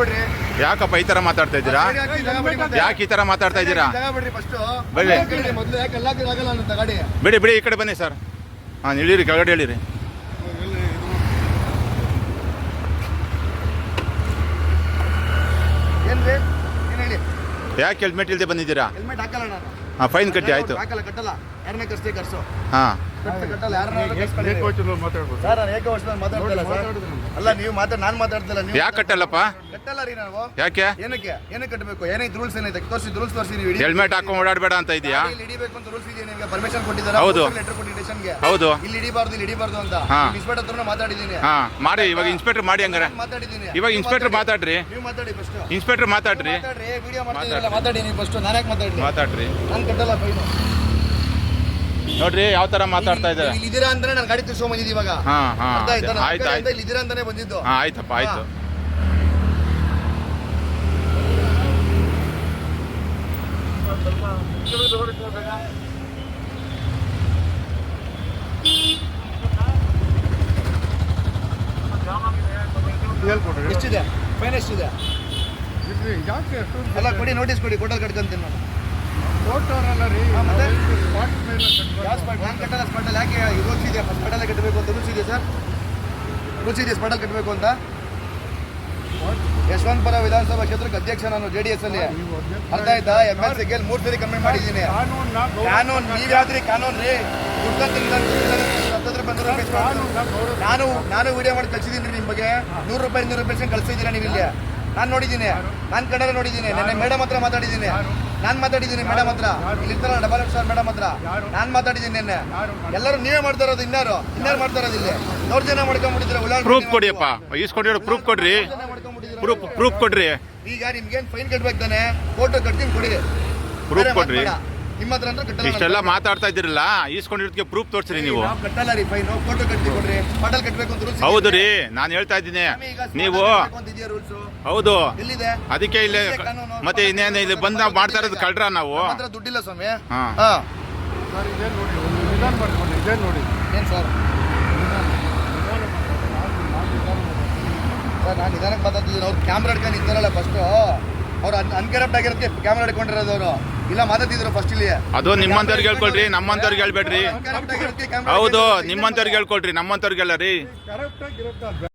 ಬಿಡ್ರಿ ಯಾಕಪ್ಪ ಈ ತರ ಮಾತಾಡ್ತಾ ಇದ್ದೀರಾ? ಬಿಡಿ. ಯಾಕೆ ಈ ತರ ಮಾತಾಡ್ತಾ ಇದ್ದೀರಾ? ಗಾಡಿ. ಬಿಡಿ ಬಿಡಿ ಈ ಕಡೆ ಬನ್ನಿ ಸರ್. ಹಾಂ ಇಳಿರಿ ಕೆಳಗಡೆ ಇಳಿರಿ. ಯಾಕೆ ಹೆಲ್ಮೆಟ್ ಇಲ್ದೆ ಬಂದಿದ್ದೀರಾ? ಹೆಲ್ಮೆಟ್ ಹಾಕಲ್ಲ ನಾನು. ಹಾಂ ಫೈನ್ ಕಟ್ಟಿ ಆಯ್ತು. ಹಾಕಲ್ಲ ಕಟ್ಟಲ್ಲ ಯಾರನ್ನ ಸರ್ ನಾನು ಮಾತಾಡ್ತಿಲ್ಲ ಸರ್. ಅಲ್ಲ ನೀವು ಮಾತಾಡ ನಾನು ಮಾತಾಡ್ತಿಲ್ಲ ನೀವು ಯಾಕೆ ಕಟ್ಟಲ್ಲಪ್ಪ? ಕಟ್ಟಲ್ಲ ರೀ ನಾವು. ಯಾಕೆ? ಏನಕ್ಕೆ? ಏನಕ್ಕೆ ಕಟ್ಟಬೇಕು? ಏನೈತೆ ರೂಲ್ಸ್ ಏನೈತೆ ತೋರಿಸಿ ರೂಲ್ಸ್ ತೋರಿಸಿ ನೀವು ಹೆಲ್ಮೆಟ್ ಹಾಕೊಂಡು ಓಡಾಡಬೇಡ ಅಂತ ಇದೆಯಾ? ಇಲ್ಲಿ ಹಿಡಿಬೇಕು ಅಂತ ರೂಲ್ಸ್ ಇದೆಯಾ ನಿಮಗೆ? ಪರ್ಮಿಷನ್ ಕೊಟ್ಟಿದ್ದಾರೆ? ಹೌದು. ಲೆಟರ್ ಕೊಟ್ಟಿದ್ದೀನಿ ಸ್ಟೇಷನ್ಗೆ ಹೌದು. ಇಲ್ಲಿ ಹಿಡಿಬಾರ್ದು ಇಲ್ಲಿ ಹಿಡಿಬಾರ್ದು ಅಂತ. ಹಾ. ಇನ್ಸ್ಪೆಕ್ಟರ್ ಹತ್ರನೂ ಮಾತಾಡಿದ್ದೀನಿ. ಹಾಂ ಮಾಡಿ ಇವಾಗ ಇನ್ಸ್ಪೆಕ್ಟರ್ ಮಾಡಿ ಹಂಗಾರೆ. ನಾನ್ ಮಾತಾಡಿದ್ದೀನಿ. ಇವಾಗ ಇನ್ಸ್ಪೆಕ್ಟರ್ ಮಾತಾಡಿ. ಮಾತಾಡ್ರಿ. ನೀವು ಮಾತಾಡಿ ಫಸ್ಟ್ ಇನ್ಸ್ಪೆಕ್ಟರ್ ಮಾತಾಡ್ರಿ. ಮಾತಾಡ್ರಿ. ವಿಡಿಯೋ ಮಾಡ್ತಿದ್ದೀರಲ್ಲ ಮಾತಾಡಿ ನೀವು ಫಸ್ಟ್ ನಾನು ಯಾಕೆ ಮಾತಾಡ್ರಿ ಮಾತಾಡ್ರಿ. ನಾನು ಕಟ್ಟಲ್ಲ ಫೈನು. ನೋಡ್ರಿ ಯಾವ ತರ ಮಾತಾಡ್ತಾ ಇದ್ದಾರೆ? ಇಲ್ಲಿ ಅಂತಾನೆ ಅಂದ್ರೆ ನಾನು ಗಾಡಿ ತಿರ್ಸ್ಕೊಂಡ್ ಬಂದಿದ್ದು ಇವಾಗ. ಹಾ ಹಾ ಅರ್ಥ ಆಯ್ತಾ? ನಾನು ಆಯ್ತು ಆಯ್ತು. ಅಂತಾನೆ ಬಂದಿದ್ದು. ಹಾ ಆಯ್ತಪ್ಪ ಆಯ್ತು. ಎಷ್ಟಿದೆ? ಫೈನ್ ಎಷ್ಟಿದೆ? ಎಲ್ಲ ಕೊಡಿ ನೋಟಿಸ್ ಕೊಡಿ ಕೋಟಲ್ ಕಟ್ಕೊಂತೀನಿ ನಾನು. ರೀ. ಮತ್ತೆ? ಯಾವ ಸ್ಪಾಟ್ ನಾನು ಕಟ್ಟಲ್ಲ ಸ್ಪಾಟಲ್ಲಿ ಯಾಕೆ ರೂಲ್ಸ್ ಇದೆ ಸ್ಪಾಟಲ್ಲೇ ಕಟ್ಟಬೇಕು ಅಂತ ರೂಲ್ಸ್ ಇದೆ ಸರ್ ಇದೆ ಸ್ಪಾಟಲ್ಲಿ ಕಟ್ಟಬೇಕು ಅಂತ. ಯಶವಂತಪುರ ವಿಧಾನಸಭಾ ಕ್ಷೇತ್ರಕ್ಕೆ ಅಧ್ಯಕ್ಷ ನಾನು ಜೆ ಡಿ ಎಸ್ ಅಲ್ಲಿ. ಅರ್ಥ ಆಯ್ತಾ? ಎಂ ಎಲ್ ಸಿ ಮೂರು ಸರಿ ಕಮೆಂಟ್ ಮಾಡಿದ್ದೀನಿ. ಕಾನೂನು ನೀವ್ ಯಾವ್ದ್ರಿ? ಕಾನೂನು ರೀ. ನಾನು ನಾನು ವಿಡಿಯೋ ಮಾಡಿ ಕಳಿಸಿದ್ದೀನಿ ನಿಮ್ಮ ಬಗ್ಗೆ ನೂರು ರೂಪಾಯಿ ನೂರು ರೂಪಾಯಿ ಕಳ್ಸಿದ್ದೀರಾ ನೀವು ಇಲ್ಲಿ ನಾನು ನೋಡಿದ್ದೀನಿ. ನಾನು ಕನ್ನಡ ನೋಡಿದ್ದೀನಿ. ನೆನ್ನೆ ಮೇಡಮ್ ಹತ್ರ ಮಾತಾಡಿದ್ದೀನಿ. ನಾನು ಮಾತಾಡಿದ್ದೀನಿ ಮೇಡಮ್ ಹತ್ರ. ಇಲ್ಲಿ ಇರ್ತಾರಲ್ಲ ಡಬಲ್ ಎಫ್ ಸರ್ ಮೇಡಮ್ ಹತ್ರ. ನಾನು ಮಾತಾಡಿದ್ದೀನಿ ನಿನ್ನೆ. ಎಲ್ಲರೂ ನೀವೇ ಮಾಡ್ತಾ ಇರೋದು ಇನ್ನಾರು ಇನ್ನಾರು ಮಾಡ್ತಾ ಇರೋದು ಇಲ್ಲಿ? ನೂರು ಜನ ಮಾಡ್ಕೊಂಡ್ಬಿಟ್ಟಿದ್ರೆ ಪ್ರೂಫ್ ಕೊಡಿಯಪ್ಪ ಈಸ್ಕೊಂಡಿರೋ ಪ್ರೂಫ್ ಕೊಡ್ರಿ. ಪ್ರೂಫ್ ಪ್ರೂಫ್ ಕೊಡ್ರಿ. ಈಗ ನಿಮ್ಗೇನ್ ಫೈನ್ ಕಟ್ಬೇಕು ತಾನೆ? ಫೋಟೋ ಕಟ್ತೀನಿ ಕೊಡಿ. ಪ್ರೂಫ್ ಕೊಡ್ರಿ. ಬೇಡ. ನಿಮ್ಮ ಹತ್ರ ಅಂದ್ರೆ ಕಟ್ಟಲ್ಲ ಇಷ್ಟೆಲ್ಲ ಮಾತಾಡ್ತಾ ಇದ್ದೀರಲ್ಲ ಈಸ್ಕೊಂಡಿರೋದಕ್ಕೆ ಪ್ರೂಫ್ ತೋರಿಸ್ರಿ ನೀವು. ನಾವು ಕಟ್ಟಲ್ಲ ರೀ ಫೈನ್ ಫೋಟೋ ಕಟ್ಟಿ ಕೊಡ್ರಿ ಪಾಟಲ್ ಕಟ್ಟಬೇಕು ಅಂತ ರೂಲ್ಸ್ ಹೌದು ರೀ ನಾನು ಹೇಳ್ತಾ ಇದ್ದೀನಿ. ನೀವು ರೂಲ್ಸ್ ಹೌದು. ಎಲ್ಲಿದೆ? ಅದಕ್ಕೆ ಇಲ್ಲಿ ಕಾನೂನು? ಮತ್ತೆ ಇನ್ನೇನು ಇಲ್ಲಿ ಬಂದು ನಾವು ಮಾಡ್ತಾ ಇರೋದು ಕಳ್ರ ನಾವು? ಹತ್ರ ದುಡ್ಡಿಲ್ಲ ಸ್ವಾಮಿ. ಹಾ. ಹಾ. ಸರ್ ಇದೇ ನೋಡಿ ಒಂದು ನಿಧಾನ ಮಾಡ್ಕೊಂಡು ಇದೇ ನೋಡಿ? ಏನ್ ಸರ್? ಸರ್ ನಾನು ನಿಧಾನಕ್ಕೆ ಮಾತಾಡ್ತಿದ್ದೀನಿ. ಅವ್ರು ಕ್ಯಾಮ್ರಾ ಹಿಡ್ಕೊಂಡು ನಿಂತಾರಲ್ಲ ಫಸ್ಟ್ ಅವ್ರು ಅನ್ಕರಪ್ಟ್ ಆಗಿರೋದಕ್ಕೆ ಕ್ಯಾಮ್ರಾ ಹಿಡ್ಕೊಂಡಿರೋದು ಅವರು. ಇಲ್ಲ ಮಾತಾಡ್ತಿದ್ರು ಫಸ್ಟ್ ಇಲ್ಲಿ ಅದು ನಿಮ್ಮಂತವ್ರಿಗೆ ಹೇಳ್ಕೊಳ್ರಿ ನಮ್ಮಂತವ್ರಿಗೆ ಹೇಳ್ಬೇಡ್ರಿ. ಹೌದು ನಿಮ್ಮಂತವ್ರಿಗೆ ಹೇಳ್ಕೊಳ್ರಿ ನಮ್ಮಂತವ್ರಿಗೆಲ್ಲ ರೀ.